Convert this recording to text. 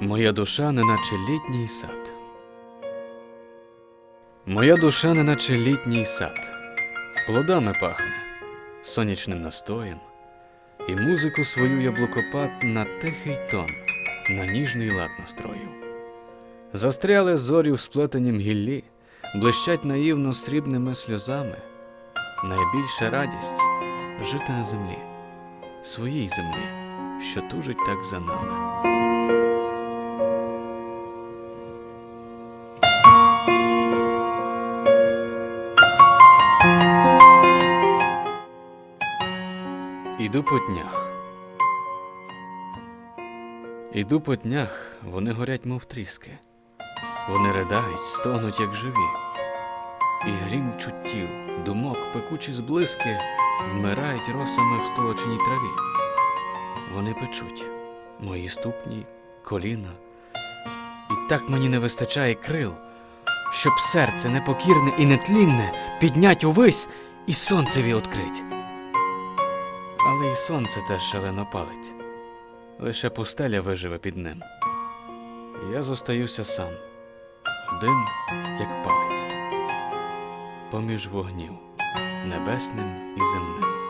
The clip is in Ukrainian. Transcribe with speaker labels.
Speaker 1: Моя душа неначе літній сад. Моя душа неначе літній сад. Плодами пахне, сонячним настоєм, і музику свою яблукопад на тихий тон, на ніжний лад настрою. Застряли зорі в сплетенім гіллі, блищать наївно срібними сльозами. Найбільша радість жити на землі, своїй землі, що тужить так за нами. Іду по днях. Іду по днях, вони горять, мов тріски. Вони ридають, стогнуть, як живі. І грім чуттів, думок, пекучі зблиски вмирають росами в столоченій траві. Вони печуть мої ступні, коліна. І так мені не вистачає крил, щоб серце непокірне і нетлінне піднять увись і сонцеві открить. Але й сонце теж шалено палить. Лише пустеля виживе під ним. Я зостаюся сам, один, як палець, поміж вогнів, небесним і земним.